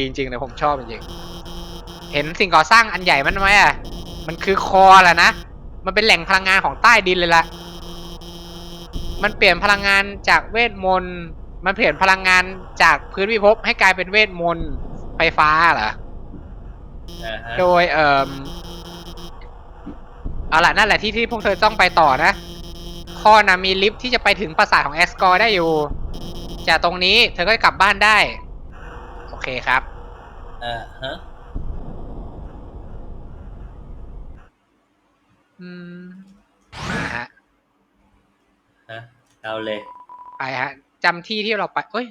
ดีจริงๆเลยผมชอบจริงๆเห็นสิ่งก่อสร้างอันใหญ่มันไหมอะ มันคือคอแหละนะ มันเป็นแหล่งพลังงานของใต้ดินเลยล่ะ มันเปลี่ยนพลังงานจากเวทมนต์ มันเปลี่ยนพลังงานจากพื้นพิภพให้กลายเป็นเวทมนต์ไฟฟ้าเหรออ่าฮะโดยเอ่อเอาล่ะนั่นแหละที่ที่พวกเธอต้องไปต่อนะคอนะมีลิฟต์ที่จะไปถึงปราสาทของแอสกอร์ได้อยู่ จากตรงนี้เธอก็กลับบ้านได้โอ เคครับอ่าฮะอืมนะฮะฮะเอาเลย ไปฮะจำที่ที่เราไปเอ้ย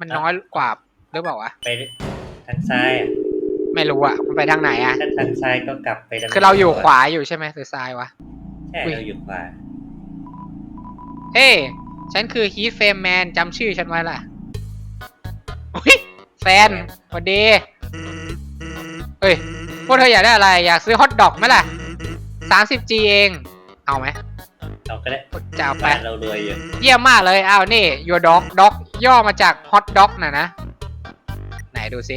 มันน้อยกว่าหรือเปล่าวะไปทางซ้ายอะไม่รู้อะมันไปทางไหนอะถ้าทางซ้ายก็กลับไปทางคือเราอยู่ขวาอยู่ใช่ไหมหรือซ้ายวะ ใช่อุ๊ยเราอยู่ขวาเฮ้ยฉันคือฮีทเฟมแมนจำชื่อฉันไว้ล่ะอุ๊ย แฟนสวัสดีเอ้ย พวกเธออยากได้อะไร อยากซื้อฮอทดอกไหมล่ะ 30G เอง เอาไหมเราก็ได้จะเอาไป บ้านเรารวยอยู่เยี่ยมมากเลย อ้าว นี่ your dog dog ย่อมาจาก hot dog นะนะ ไหนดูสิ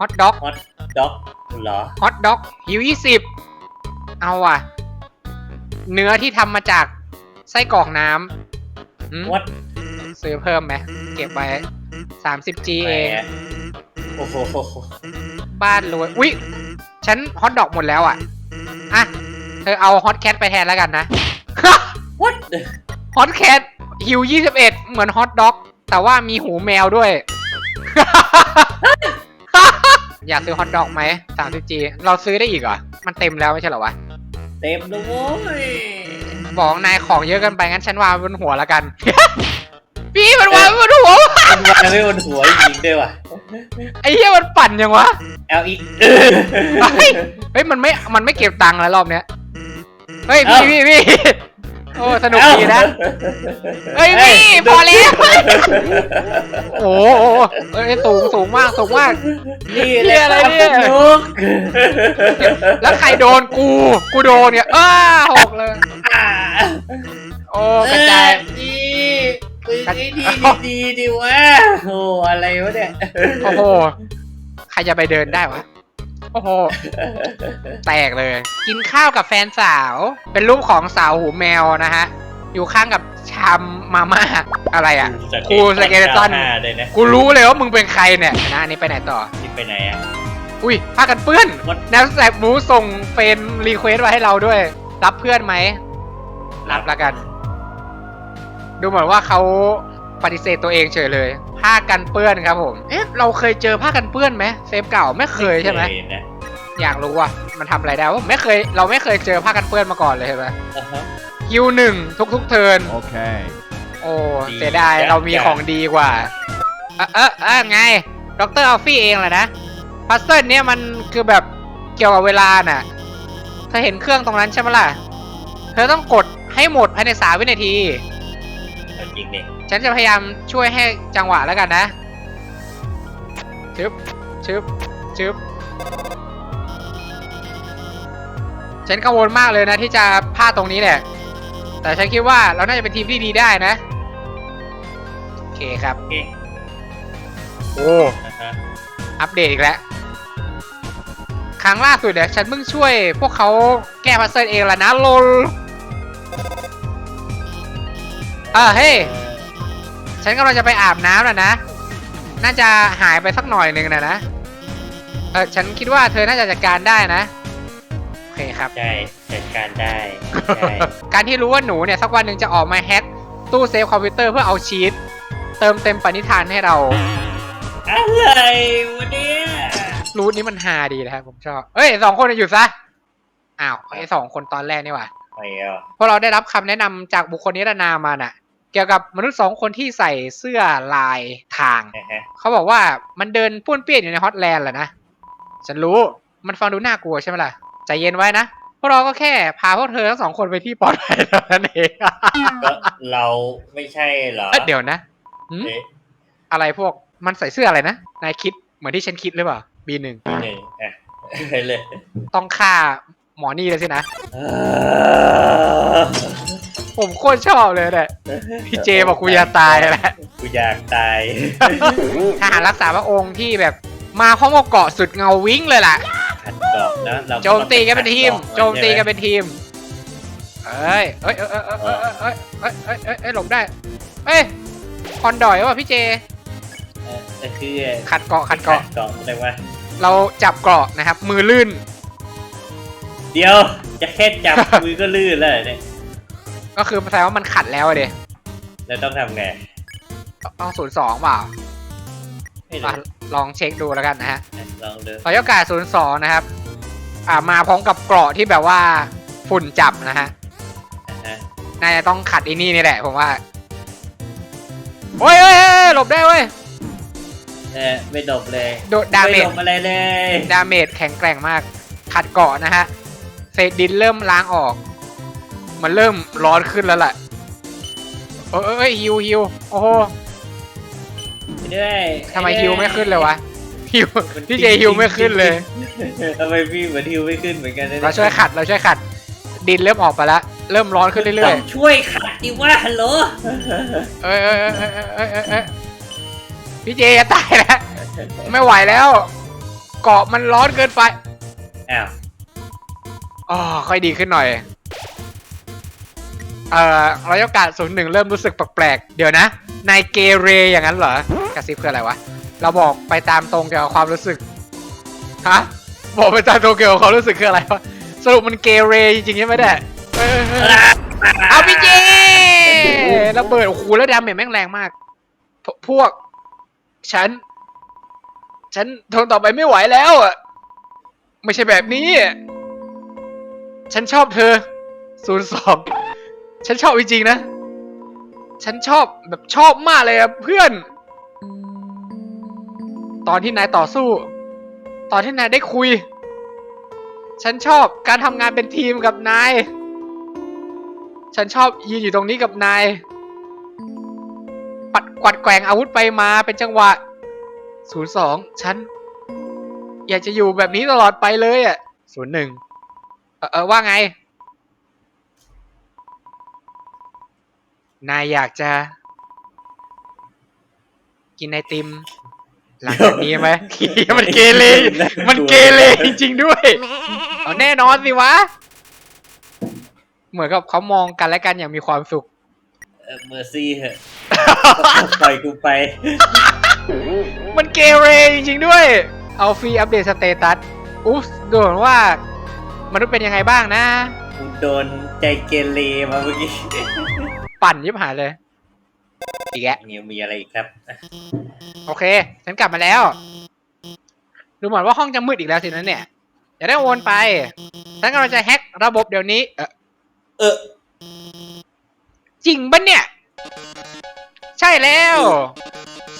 hot dog ฮอตด็อกเหรอ hot dog หิวยี่สิบ เอาว่ะ เนื้อที่ทำมาจากไส้กรอกน้ำหืมวัดซื้อเพิ่มไหม เก็บไว้ 30G เอง โอ้โหบ้านรวยอุ๊ย ฉันฮอตดอกหมดแล้วอะ อะ เธอเอาฮอตแคทไปแทนแล้วกันนะวัดฮอตแคทหิว 21 เหมือนฮอตด็อก แต่ว่ามีหูแมวด้วย อยากซื้อฮอตดอกไหม 30G เราซื้อได้อีกเหรอ มันเต็มแล้วไม่ใช่เหรอวะ เต็มแล้วโว้ยบอกนายของเยอะเกันไปงั้นฉันวางบนหัวแล้วกัน พี่มันวางบนหัว มันวางไม่บนหัวยิงด้วยว่ะไอ้เหี้ยมันปั่นยังวะเอาอีกเฮ้ยเฮ้ยมันไม่มันไม่เก็บตังค์แล้วรอบเนี้ยเฮ้ยพี่เอ้าพี่พี่โอ้สนุกดีนะเฮ้ยพี่พอแล้วโอ้โหเอ้ยสูงสูงมากสูงมากนี่เหี้ยอะไรเนี่ยครับลูกแล้วใครโดนกู กูโดนเนี่ยอ้าหกเลย โอ้กระจายเอ้ยดีปืนดีดีดีดีวะโอ้อะไรวะเนี่ยโอ้โห ใครจะไปเดินได้วะ โอ้โห แตกเลย กินข้าวกับแฟนสาว เป็นรูปของสาวหูแมวนะฮะ อยู่ข้างกับชามมาม่าอะไรอะครูสเกเลตันเลยนะกูรู้เลยว่ามึงเป็นใครเนี่ยนะอันนี้ไปไหนต่อไปไหนอะ อุ้ยผ้ากันเปื้อนแนวแสบหมูส่งเฟนรีเควสต์มาให้เราด้วย รับเพื่อนไหม รับล้วกัน ดูเหมือนว่าเขาปฏิเสธตัวเองเฉยเลย ผ้ากันเปื้อนครับผม เอ๊ะ เราเคยเจอผ้ากันเปื้อนไหมเซฟเก่าไม่เคยใช่ไหมเคยนะอยากรู้ว่ามันทำอะไรได้ว่าไม่เคยเราไม่เคยเจอผ้ากันเปื้อนมาก่อนเลยใช่ไหมอ่าฮะฮิวหนึ่งทุกทุกๆเทิร์น Okay. โอ้ดีเสียดายจัดเรามีจัดของดีกว่า เออเออเออไงดรอัลฟี่เองแหละนะพัซเซิลเนี่ยมันคือแบบเกี่ยวกับเวลาน่ะเธอเห็นเครื่องตรงนั้นใช่ไหมล่ะ เธอต้องกดให้หมดภายในสามวินาที เอาจริงเนี่ยฉันจะพยายามช่วยให้จังหวะแล้วกันนะชึบชึบชึบฉันกังวลมากเลยนะที่จะพลาดตรงนี้แหละ แต่ฉันคิดว่าเราน่าจะเป็นทีมที่ดีได้นะ โอเคครับ โอเคโอ้อ่าฮะอัปเดตอีกแล้ว ครั้งล่าสุดเนี่ยฉันเพิ่งช่วยพวกเขาแก้พัซเซิลเองแล้วนะโลล เออเฮ้ยฉันกำลังจะไปอาบน้ำแล้วนะ น่าจะหายไปสักหน่อยหนึ่งนะนะ เออฉันคิดว่าเธอน่าจะจัดการได้นะ โอเคครับ ใช่จัดการได้ใช่การที่รู้ว่าหนูเนี่ยสักวันหนึ่งจะออกมาแฮ็กตู้เซฟคอมพิวเตอร์เพื่อเอาชีตเติมเต็มปณิธานให้เรา อะไรวะเนี่ยรูทนี้มันฮาดีนะครับผมชอบ เอ้ยสองคนน่ะหยุดซะ อ้าวไอ้สองคนตอนแรกนี่หว่าไม่เอาเพราะเราได้รับคำแนะนำจากบุคคลนิรนามมาน่ะเกี่ยวกับมนุษย์สองคนที่ใส่เสื้อลายทางอ่าฮะเขาบอกว่ามันเดินป้วนเปี้ยนอยู่ในฮอตแลนด์แหละนะ ฉันรู้มันฟังดูน่ากลัวใช่ไหมล่ะ ใจเย็นไว้นะ พวกเราก็แค่พาพวกเธอทั้งสองคนไปที่ปลอดภัยเท่านั้นเองก็เราไม่ใช่เหรอเอ้ยเดี๋ยวนะหืมเอ๊ะอะไรพวกมันใส่เสื้ออะไรนะ นายคิดเหมือนที่ฉันคิดหรือเปล่า B หนึ่งหนึ่งอะไปเลยต้องฆ่าหมอนี่เลยสินะเออ ผมโคตรชอบเลยเนี่ยพี่เจบอกกูจะตายแล้วกูอยากตายทหารรักษาพระองค์ที่แบบมาพร้อมกับเกาะสุดเงาวิ่งเลยล่ะขัดเกาะนะเราโจมตีกันเป็นทีม โจมตีกันเป็นทีมเอ้ยเอ้ยเอ้ยเอ้ยเอ้ยเอ้ยเอ้ยเอ้ยเอ้ยเอ้ยหลบได้เอ้ยคอนดอยว่ะพี่เจเออแต่คือขัดเกาะขัดเกาะเกาะอะไรวะเราจับเกาะนะครับ มือลื่น เดี๋ยวจะแค่จับมือก็ลื่นแล้วเนี่ย ก็คือแสดงว่ามันขัดแล้วอะเดแล้วต้องทำไงต้องศูนย์สองเปล่าไม่รู้อะลองเช็คดูแล้วกันนะฮะลองดูต่อยกาศูนย์สองนะครับ อ่ามาพร้อมกับเกราะที่แบบว่าฝุ่นจับนะฮะนะน่าจะต้องขัดไอ้นี่นี่แหละผมว่าโอ้ยเอ้ยเอ้ยหลบได้เว้ย เออไม่ดบเลยโดดดาเมไม่จ ดบอะไรเลยดาเมจแข็งแกร่งมาก ขัดเกาะนะฮะ เศษดินเริ่มล้างออก มันเริ่มร้อนขึ้นแล้วแหละเอยเอยเอ้ยฮิวฮิวโอ้โหด้วยทำไมฮิวไม่ขึ้นเลยวะฮิวพี่เจฮิวไม่ขึ้นเลยทำไมพี่เหมือนฮิวไม่ขึ้นเหมือนกันนะเราช่วยขัดเราช่วยขัด ดินเริ่มออกไปแล้วเริ่มร้อนขึ้นเรื่ต้ออยงช่วยขัดดิว่าฮัลโหลๆเอ้ยเอ้ยเอ้ยเอ้ยเอ้ยเอ้ยเอ้ยพี่เจจะตายแล้วไม่ไหวแล้ว เกาะมันร้อนเกินไปอ้าวอ๋อค่อยดีขึ้นหน่อย เอ่อรายกาศศูนย์หนึ่งเริ่มรู้สึกแปลกๆ เดี๋ยวนะ นายเกเรอย่างนั้นเหรอกระซิบคืออะไรวะ เราบอกไปตามตรงเกี่ยวกับความรู้สึก ฮะ บอกไปตามตรงเกี่ยวกับความรู้สึกคืออะไรวะ สรุปมันเกเรจริงๆใช่ไหมเนี่ยเออเออเออเอาพี่เจระเบิดโอ้โหแล้วดาเมจแม่งแรงมากพพวก ฉัน ฉันทนต่อไปไม่ไหวแล้วอะไม่ใช่แบบนี้ฉันชอบเธอศูนย์สอง ฉันชอบจริงๆนะ ฉันชอบแบบชอบมากเลยอะเพื่อน ตอนที่นายต่อสู้ ตอนที่นายได้คุย ฉันชอบการทำงานเป็นทีมกับนาย ฉันชอบยืนอยู่ตรงนี้กับนาย ปัดกวัดแกว่งอาวุธไปมาเป็นจังหวะศูนย์สองฉัน อยากจะอยู่แบบนี้ตลอดไปเลยอะศูนย์หนึ่งเออเออว่าไง นายอยากจะ กินไอติม หลังจากนี้ไหม มันเกเรมันเกเรจริงๆด้วย เอาแน่นอนสิวะ เหมือนกับเขามองกันและกันอย่างมีความสุขเมอร์ซี่เหอะปล่อยกูไป มันเกเรจริงๆด้วย เอาฟรีอัปเดตสเตตัส อุ๊บดูเหมือนว่ามนุษย์เป็นยังไงบ้างนะกูโดนใจเกเรมาเมื่อกี้ ปั่นยิบหายเลย อีกแกะเนี่ยมีอะไรอีกครับโอเค ฉันกลับมาแล้ว ดูเหมือนว่าห้องจะมืดอีกแล้วสินะเนี่ย อย่าได้วนไป ฉันกำลังจะแฮ็กระบบเดี๋ยวนี้ เออเออจริงปะเนี่ย ใช่แล้ว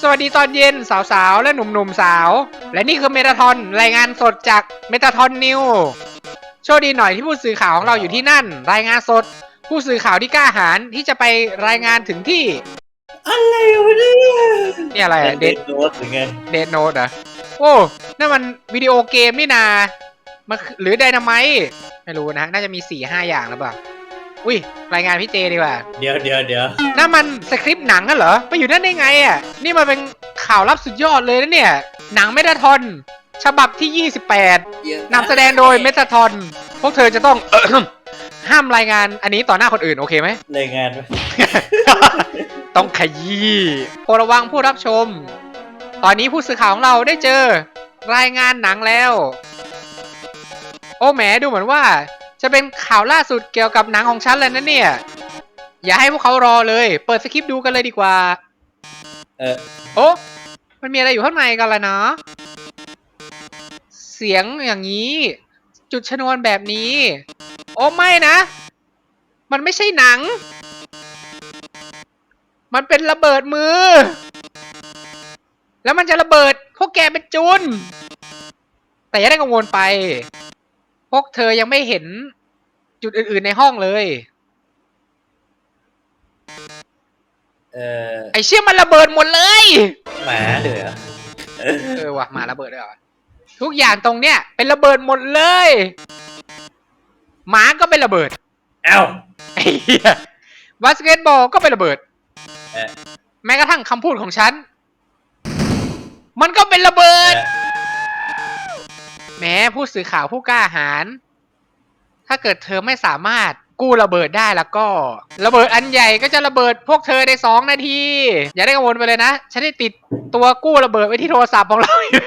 สวัสดีตอนเย็นสาวๆ และหนุ่มๆสาว และนี่คือเมตาทอนรายงานสดจากเมตาทอนนิว โชคดีหน่อยที่ผู้สื่อข่าวของเราอยู่ที่นั่น รายงานสด ผู้สื่อข่าวที่กล้าหาญที่จะไปรายงานถึงที่ อะไรวะเนี่ยนี่อะไรอะเดเดดโน้ตหรือไงเดดโนดอะโอ้นั่นมันวิดีโอเกมนี่นามันคือหรือไดนาไมต์ไม่รู้นะ น่าจะมีสี่ห้าอย่างหรือเปล่าอุ้ยรายงานพี่เจดีกว่า เดี๋ยวเดี๋ยวเดี๋ยวนั่นมันสคริปต์หนังกันเหรอ ไปอยู่นั่นได้ไงอะ นี่มันเป็นข่าวลับสุดยอดเลยนะเนี่ย หนังเมตาทอน ฉบับที่ 28นำแสดงโดยเมตาทอน พวกเธอจะต้อง ห้ามรายงานอันนี้ต่อหน้าคนอื่นโอเคไหม รายงานไหมต้องขยี้โปรดระวังผู้รับชม ตอนนี้ผู้สื่อข่าวของเราได้เจอรายงานหนังแล้ว โอ้แหมดูเหมือนว่า จะเป็นข่าวล่าสุดเกี่ยวกับหนังของฉันเลยนะเนี่ย อย่าให้พวกเขารอเลย เปิดสคริปต์ดูกันเลยดีกว่า เออโอ้มันมีอะไรอยู่ข้างในกันล่ะเนาะเสียงอย่างนี้ จุดชนวนแบบนี้ โอ้ไม่นะ มันไม่ใช่หนัง มันเป็นระเบิดมือ แล้วมันจะระเบิดพวกแกเป็นจุน แต่อย่าได้กังวลไป พวกเธอยังไม่เห็นจุดอื่น ๆในห้องเลย เออไอเชี่ยมันระเบิดหมดเลย หมาเลยเหรอเออว่ะหมาระเบิดด้วยเหรอทุกอย่างตรงเนี้ยเป็นระเบิดหมดเลย หมาก็เป็นระเบิดเอ้าไอ้เหี้ยบาสเกตบอลก็เป็นระเบิด เออแม้กระทั่งคำพูดของฉัน มันก็เป็นระเบิเอดอแหม้ผู้สื่อข่าวผู้กล้าหาญถ้าเกิดเธอไม่สามารถ กู้ระเบิดได้แล้วก็ ระเบิดอันใหญ่ก็จะระเบิดพวกเธอในสองนาที อย่าได้กังวลไปเลยนะ ฉันได้ติดตัวกู้ระเบิดไว้ที่โทรศัพท์ของเราอยู่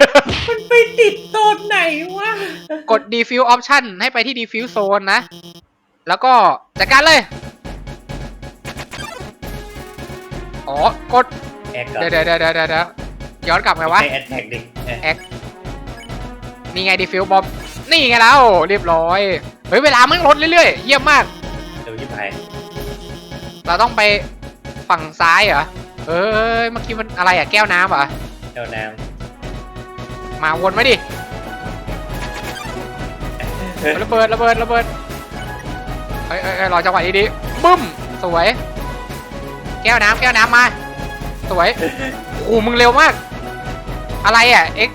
มันไปติดตอนไหนวะ กด defuse option ให้ไปที่ defuse zone นะ แล้วก็จัดการเลย อ๋อ กด แอกก่อนเดี๋ยวเดี๋ยวเดี๋ยวเดี๋ยวเดี๋ยวย้อนกลับไงวะใช้แอดแท็กดิเออแอคนี่ไง defuse bomb นี่ไงแล้วเรียบร้อย เฮ้ย เวลามันลดเรื่อยๆ เยี่ยมมาก เดี๋ยวยิบหายเราต้องไปฝั่งซ้ายเหรอ เอ้ยเมื่อกี้มันอะไรอะแก้วน้ำเหรอเจ้าน้มาวนมาดิำระเบิดระเบิดระเบิดเอ้ยเอ้ยเอ้ยรอจังหวะดีๆบึ้ม สวย แก้วน้ำแก้วน้ำมา สวยโอ้โหมึงเร็วมาก อะไรอะ เอ็ก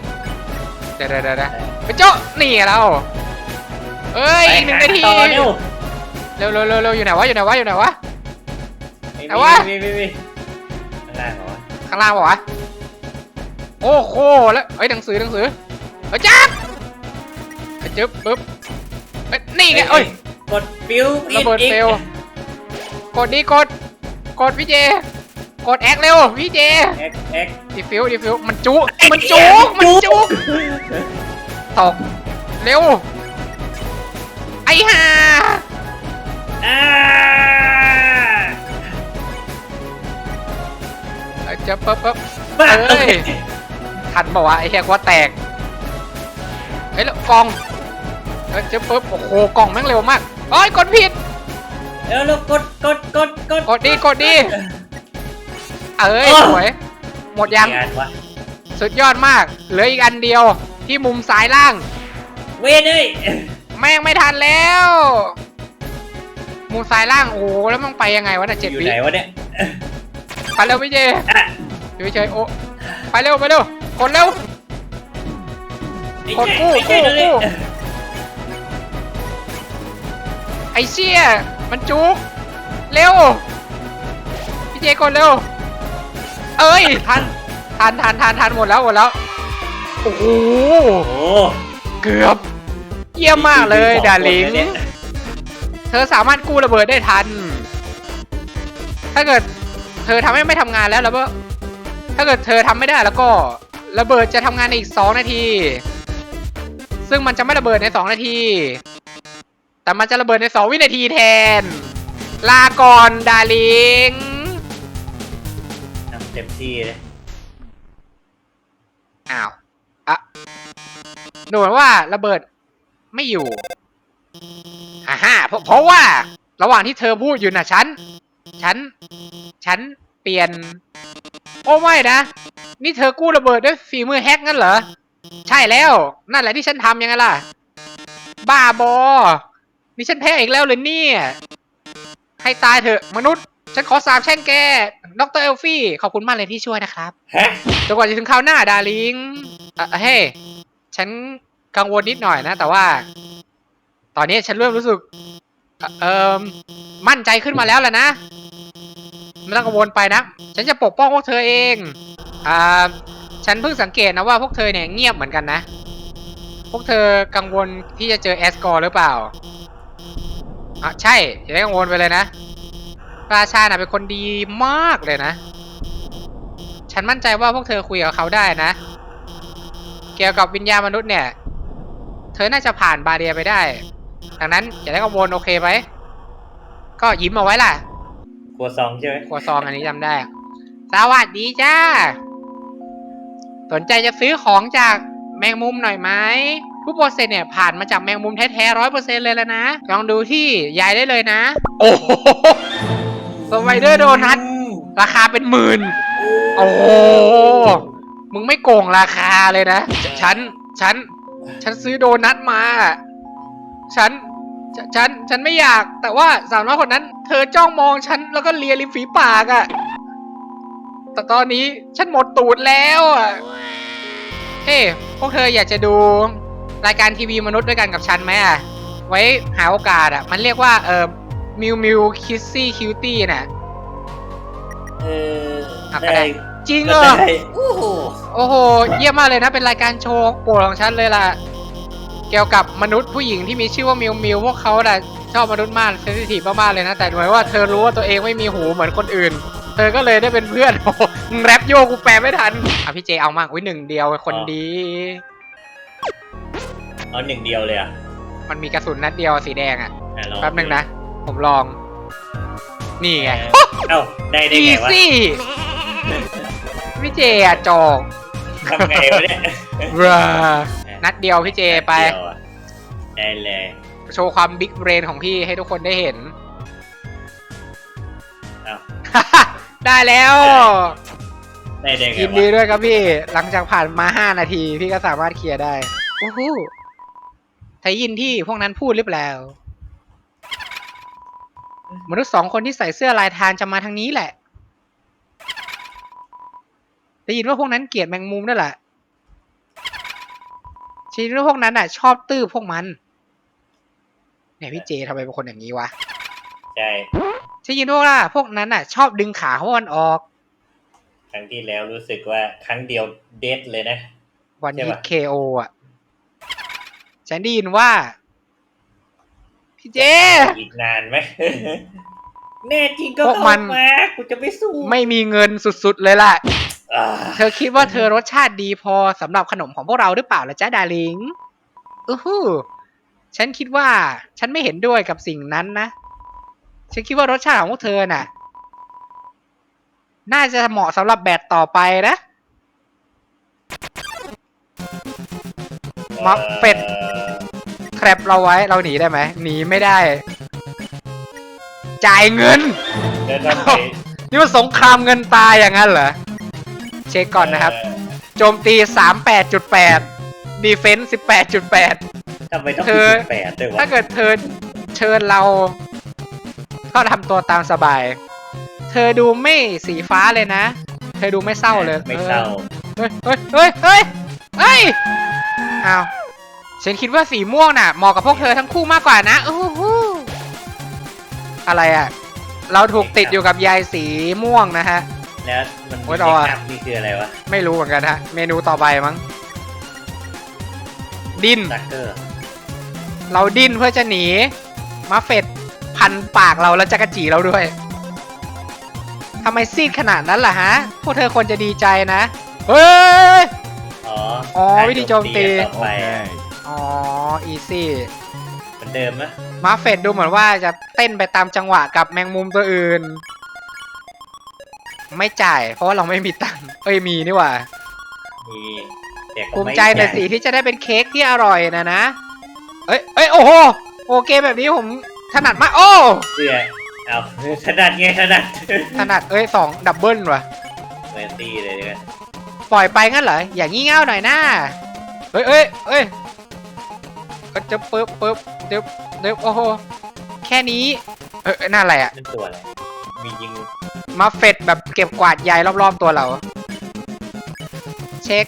เดี๋ยวเดี๋ยวเดี๋ยวเดี๋ยวไปโจ้นี่ไงเราเอ้ยอีกหนึ่งนาที ต่อเร็ว เร็วเร็วเร็วเร็วอยู่ไหนวะอยู่ไหนวะอยู่ไหนวะ ไม่แต่มีว่า ไม่มีไม่มีข้างล่างเหรอวะข้างล่างปะวะโอ้โหแล้วเอ้ยหนังสือหนังสือเอ้ยจับเอ้ยจึ๊บปึ๊บเอ้ยนี่ไงเอ้ยกดฟิวระเบิดอีกเฟลกดดีกดกดพี่เจ กดแอคเร็วพี่เจแอกแอกดิฟิวดิฟิวมันจุมันจุกมันจุกตกเร็วไอ้ห่าอ่าเอ้ย จะปั๊บปั๊บบ้าเอ้ยทันปะวะไอ้แค่ว่าแตกเฮ้ยแล้วกล่องเอ้ยจะปุ๊บโอ้โหกล่องแม่งเร็วมากโอ้ยกดผิดเร็วเร็วกดกดกดกดกดดิกดดิเอ้ยโอ้สวยหมดยังงานวะสุดยอดมาก เหลืออีกอันเดียวที่มุมซ้ายล่าง เวยเอ้ยแม่งไม่ทันแล้ว มุมซ้ายล่างโอ้โหแล้วมันไปยังไงวะน่ะเจ็ดอยู่วิไหนวะเนี่ยไปเร็วพี่เจอะอยู่เฉยๆโอ้ไปเร็วไปเร็วกดเร็ว ไอ้กดเหี้ยกู้ไอ้เหี้ยกู้เดี๋ยวนี้กู้ไอเชี่ยมันจุกเร็วพี่เจกดเร็ว เอ้ยทันทันทันทันทันหมดแล้วหมดแล้วโอ้โหโอ้เกือบ เยี่ยมมากเลยมีสองดาลิงคนนะเนี่ยเธอสามารถกู้ระเบิดได้ทัน ถ้าเกิดเธอทำให้ไม่ทำงานแล้วแล้วก็ถ้าเกิดเธอทำไม่ได้แล้วก็ระเบิดจะทำงานในอีก 2 นาที ซึ่งมันจะไม่ระเบิดใน 2 นาที แต่มันจะระเบิดใน 2 วินาทีแทน ลาก่อนดาลิงทำเต็มที่เลย อ้าวอะดูเหมือนว่าระเบิดไม่อยู่ อ่าฮะเพราะเพราะว่า ระหว่างที่เธอพูดอยู่น่ะฉัน ฉัน ฉันเปลี่ยน โอ้ไม่นะ นี่เธอกู้ระเบิดด้วยฝีมือแฮกงั้นเหรอ ใช่แล้ว นั่นแหละที่ฉันทำยังไงล่ะ บ้าบอ นี่ฉันแพ้อีกแล้วเลยเนี่ย ให้ตายเถอะมนุษย์ ฉันขอสาบแช่งแก ดรเอลฟี่ ขอบคุณมากเลยที่ช่วยนะครับ ฮะ จนกว่าจะถึงคราวหน้าดาริงเอ่อเฮ้ยฉันกังวลนิดหน่อยนะ แต่ว่า ตอนนี้ฉันเริ่มรู้สึก เอ่อมั่นใจขึ้นมาแล้วแหละนะไม่ต้องกังวลไปนะ ฉันจะปกป้องพวกเธอเอง อ่า ฉันเพิ่งสังเกตนะว่าพวกเธอเนี่ยเงียบเหมือนกันนะ พวกเธอกังวลที่จะเจอแอสกอร์หรือเปล่า อะใช่ อย่าได้กังวลไปเลยนะ ราชาน่ะเป็นคนดีมากเลยนะ ฉันมั่นใจว่าพวกเธอคุยกับเขาได้นะ เกี่ยวกับวิญญาณมนุษย์เนี่ย เธอน่าจะผ่านบาเรียไปได้ ดังนั้นอย่าได้กังวลโอเคไหมก็ยิ้มเอาไว้ล่ะครัวซองใช่ไหมครัวซองอันนี้จำได้ สวัสดีจ้า สนใจจะซื้อของจากแมงมุมหน่อยไหมผู้โปรเซสเนี่ยผ่านมาจากแมงมุมแท้ๆร้อยเปอร์เซ็นเลยแล้วนะ ลองดูที่ยายได้เลยนะ โอ้โหสไปเดอร์โดนัทราคาเป็นหมื่น โอ้โห มึงไม่โกงราคาเลยนะ ฉัน ฉัน ฉันซื้อโดนัทมา ฉันฉฉัน ฉันไม่อยาก แต่ว่าสาวน้อยคนนั้น เธอจ้องมองฉันแล้วก็เลียริมฝีปากอะแต่ตอนนี้ฉันหมดตูดแล้วอะเฮ้ พวกเธออยากจะดูรายการทีวีมนุษย์ด้วยกันกับฉันไหมอะไว้หาโอกาสอะมันเรียกว่าเออมิวมิวคิสซี่คิวตี้น่ะ เอออะก็ได้ได้จริงเหรก็อได้ โอ้โห โอ้โห เยี่ยมมากเลยนะ เป็นรายการโชว์โปรดของฉันเลยล่ะเกี่ยวกับมนุษย์ผู้หญิงที่มีชื่อว่ามิวมิวพวกเขาน่ะชอบมนุษย์มากเซนซิทีฟมากๆเลยนะ แต่หมายว่าเธอรู้ว่าตัวเองไม่มีหูเหมือนคนอื่น เธอก็เลยได้เป็นเพื่อนโอ้โหมึงแรปโยกกูแปลไม่ทันอะพี่เจเอามากอุ้ยหนึ่งเดียวคนดีเอาหนึ่งเดียวเลยอะมันมีกระสุนนัดเดียวสีแดงอะอะลองแป๊บหนึ่งนะ ผมลอง นี่ไงเอ้าได้ได้อีไงวะซี่พี่เจอะจอกทำไงวะเนี่ยบรา นัดเดียวพี่เจไป เดียวอะได้เลยโชว์ความบิ๊กเบรนของพี่ให้ทุกคนได้เห็น เอ้า ได้แล้ว ได้ได้ไงยินดีวะด้วยครับพี่ หลังจากผ่านมา 5 นาที พี่ก็สามารถเคลียร์ได้โอ้โหใช้ยินที่พวกนั้นพูดหรือเปล่ามนุษย์สองคนที่ใส่เสื้อลายทางจะมาทางนี้แหละ ได้ยินว่าพวกนั้นเกลียดแมงมุมด้วยแหละ ชีนว่าพวกนั้นอะ ชอบตื้อพวกมัน เนี่ยพี่เจทำไมเป็นคนอย่างนี้วะใช่ใช่ยินว่าพวกนั้นอะ ชอบดึงขาเขาวันออก ครั้งที่แล้วรู้สึกว่าครั้งเดียวเดทเลยนะ วันใช่ฮิตปะเคโออะฉันได้ยินว่า พี่เจอีกนานไหมแน่จริงก็พวกมันเข้ามากูจะไม่สู้ ไม่มีเงินสุดๆเลยล่ะอ่า เธอคิดว่าเธอรสชาติดีพอสำหรับขนมของพวกเราหรือเปล่าล่ะจ๊ะดาริงอือฮู้ฉันคิดว่าฉันไม่เห็นด้วยกับสิ่งนั้นนะ ฉันคิดว่ารสชาติของพวกเธอน่ะ น่าจะเหมาะสำหรับแบตต่อไปนะมัฟเป็ดอ่อแครบเราไว้เราหนีได้ไหมหนีไม่ได้ จ่ายเงินเดินต้องไปนี่มันสงครามเงินตายอย่างนั้นเหรอ เช็คก่อนนะครับเโจมตี 38.8ดีเฟนส์18.8 ทำไมต้องเธเป็นอสิบแปดด้วยวะถ้าเกิดเธอเชิญเรา ก็ทำตัวตามสบาย เธอดูไม่สีฟ้าเลยนะ เธอดูไม่เศร้าเลยไม่เศร้าเฮ้ยเฮ้ยเฮ้ยเฮ้ยเฮ้ยอ้าวฉันคิดว่าสีม่วงน่ะเหมาะกับพวกเธอทั้งคู่มากกว่านะอู้หูอะไรอะ เราถูกติดอยู่กับยายสีม่วงนะฮะ แล้วมันโอ๊มียรอเมคอัพนี่คืออะไรวะไม่รู้เหมือนกันฮะ เมนูต่อไปมั้ง ดิ้นซักเกอร์เราดิ้นเพื่อจะหนี มาเฟดพันปากเราแล้วจะกระจีเราด้วยทำไมซีดขนาดนั้นล่ะฮะ พวกเธอควรจะดีใจนะ เฮ้ย อ๋ออ๋อได้วิธีโจมตี ต่อไปอะอ๋อ อีซี่ เหมือนเดิมนะมาเฟดดูเหมือนว่าจะเต้นไปตามจังหวะกับแมงมุมตัวอื่น ไม่จ่าย เพราะว่าเราไม่มีตังค์เอ้ยมีนี่หว่ามีแต่ก็ภูมิไใจในอยสิที่จะได้เป็นเค้กที่อร่อยนะนะเอ้ยเอ้ยโอ้โหโอเคแบบนี้ผมถนัดมากโอ้เสื้อเอาถนัดไงถนัดถนัดเอ้ยสองดับเบิลว่ะเวนตี้เลยกันปล่อยไปงั้นเหรออย่างงี้เง่าหน่อยนะเอ้ยเอ้ยเอ้ยก็จะปึ๊บปึ๊บเดี๋ยวเดี๋ยวโอ้โหแค่นี้เอ้ยเอ้ยนั่นอะไรอะนั่นตัวอะไรมียิง มาเฟดแบบเก็บกวาดใยรอบๆตัวเรา เช็ค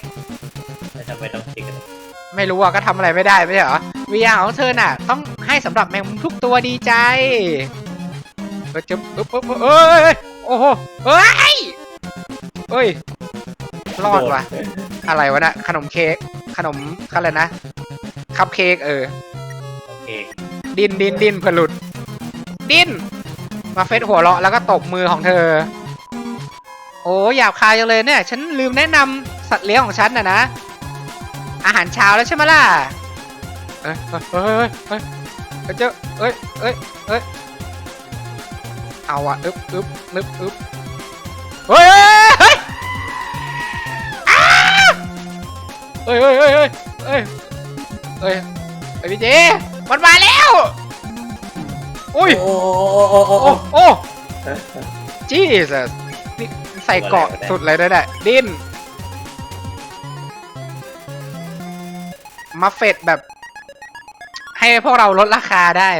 แล้วทำไมต้องติดกันไม่รู้อะก็ทำอะไรไม่ได้ไม่ใช่เหรอวิญญาณของเธอน่ะ ต้องให้สำหรับแมงมุมทุกตัวดีใจเออจะปึ๊บปึ๊บปึ๊บเอ้ยโอ้โหเอ้ยเอ้ยรอดว่ะ อะไรวะนะขนมเค้กขนมอะไรนะคัพเค้กเออโอเคดินดินดินเพื่อหลุดดิน มาเฟซหัวเราะแล้วก็ตบมือของเธอ โอ้หยาบคายจังเลยเนี่ย ฉันลืมแนะนำสัตว์เลี้ยงของฉันน่ะนะ อาหารเช้าแล้วใช่ไหมล่ะเอ้ยเอ้ยเอ้ยเอ้ยเจ้าเอ้ยเอ้ยเอ้ยเอาอะอึ๊บอึ๊บนึบอึ๊บเฮ้ยเฮ้ยเฮ้ยเฮ้ยเฮ้ยเฮ้ยเฮ้ยเฮ้ยไอ้พี่เจมันมาแล้ว อุ้ย โอ้โอ้โอ้โอ้โอ้โอ้โอ้ Jesus นี่ใส่เกาะสุดเลยนะเนี่ยดิ้นมาเฟดแบบ ให้พวกเราลดราคาได้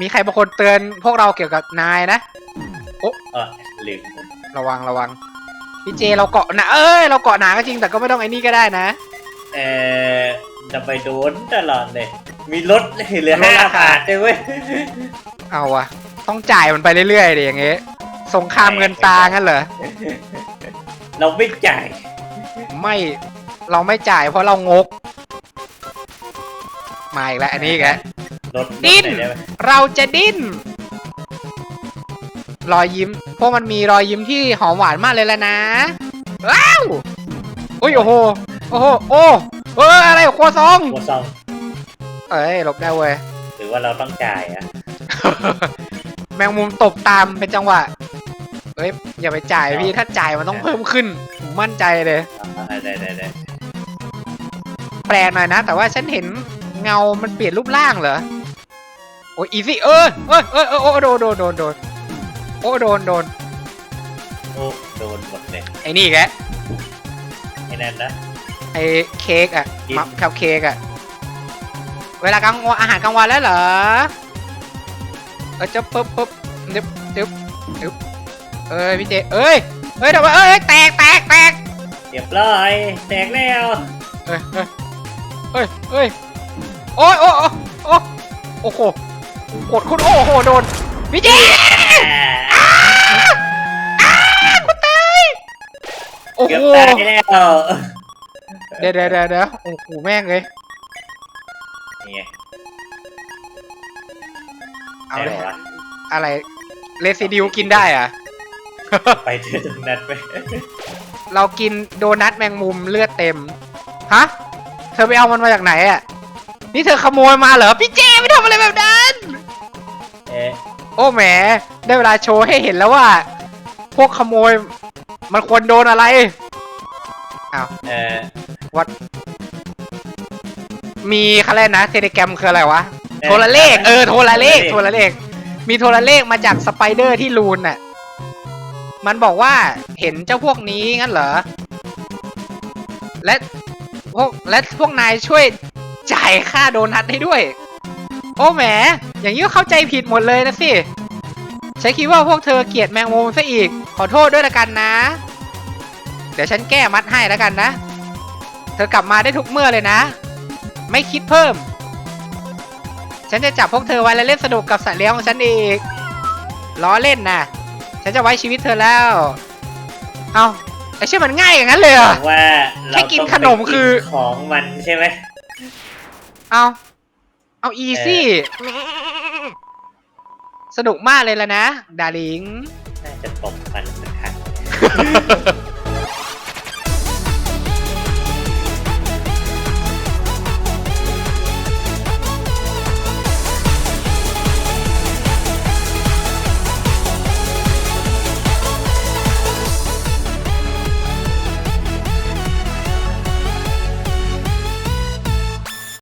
มีใครบางคนเตือนพวกเราเกี่ยวกับนายนะ เออลืมระวังระวัง พี่เจเราเกาะหนาเอ้ย เราเกาะหนาก็จริงแต่ก็ไม่ต้องไอ้นี่ก็ได้นะ เอ่อจะไปโดนตลอดเลย มีรถเหลือลดห้าราคาบาทเลยเว้ยเอาวะต้องจ่ายมันไปเรื่อยๆดิอย่างเงี้ยสงครามเงินตางั้นเหรอ เราไม่จ่าย ไม่เราไม่จ่ายเพราะเรางก มาอีกแล้วอันนี้อีกแล้วรถดิ้นรถไหได้ไหมเราจะดิ้น รอยยิ้มพวกมันมีรอยยิ้มที่หอมหวานมากเลยแล้วนะ ว้าว อุ้ยโอ้โห โอ้โห โอ้เอออะไรโคซองโคซอง เอ้ยหลบได้เว้ย หรือว่าเราต้องจ่ายอะแมงมุมตบตามเป็นจังหวะ เฮ้ยอย่าไปจ่ายพี่ถ้าจ่ายมันต้องเพิ่มขึ้นผมมั่นใจเลยอ่าได้ได้ได้แปลกหน่อยนะ แต่ว่าฉันเห็นเงา มันเปลี่ยนรูปร่างเหรอ โอ้ยอีซี่เออเออเออเออโอ้โดนโดนโดนโดนโอ้โดนโดนโอ้โดนหมดเลยไอ้นี่แกไอ้นั่นนะไอ้เค้กอะกินมัฟคัพเค้กอะ เวลากลางวันอาหารกลางวันแล้วเหรอเออจะปุ๊บปุ๊บดึบดึบดึบเอ้ยพี่เจเอ้ยเอ้ยทำไมเอ้ยแตกแตกแตกเรียบร้อย แตกแล้วเอ้ยเอ้ยเอ้ยเอ้ยโอ้ยโอ้โอ้โอ้โอ้โหกดคุณโอ้โหโดนพี่เจโอ้เกือบโหตายแล้วเดี๋ยวเดี๋ยวเดี๋ยวเดี๋ยวโอ้โหแม่งเลย นี่ไงเอาเลยได้หรวะอะไรเรซิดิวกินได้อะ ไปเจอตรงนั้นไปเรากินโดนัทแมงมุมเลือดเต็ม ฮะ เธอไปเอามันมาจากไหนอะ นี่เธอขโมยมาเหรอ พี่เจไม่ทำอะไรแบบนั้น เอ๊ะโอ้แหม ได้เวลาโชว์ให้เห็นแล้วว่า พวกขโมย มันควรโดนอะไรอ้าวเออวัด มีเขาเรียกนะเทเลแกรมคืออะไรวะ โทรเลข เออ โทรเลข โทรเลข มีโทรเลขมาจากสไปเดอร์ที่ลูนน่ะ มันบอกว่าเห็นเจ้าพวกนี้งั้นเหรอ และพวกและพวกนายช่วยจ่ายค่าโดนัทให้ด้วย โอ้แหม อย่างนี้ก็เข้าใจผิดหมดเลยนะสิฉันคิดว่าพวกเธอเกลียดแมงมุมซะอีก ขอโทษด้วยละกันนะ เดี๋ยวฉันแก้มัดให้แล้วกันนะ เธอกลับมาได้ทุกเมื่อเลยนะ ไม่คิดเพิ่ม ฉันจะจับพวกเธอไว้และเล่นสนุกกับสัตว์เลี้ยงของฉันอีก ล้อเล่นนะฉันจะไว้ชีวิตเธอแล้ว เอาไอ้เชื่อมันง่ายอย่างนั้นเลยเหรอบอกว่าแค่เรากินต้องขนมไปกิคือของมันใช่ไหม เอา เอาอีซี่ สนุกมากเลยแล้วนะ ดาริง น่าจะตบมันสักครั้ง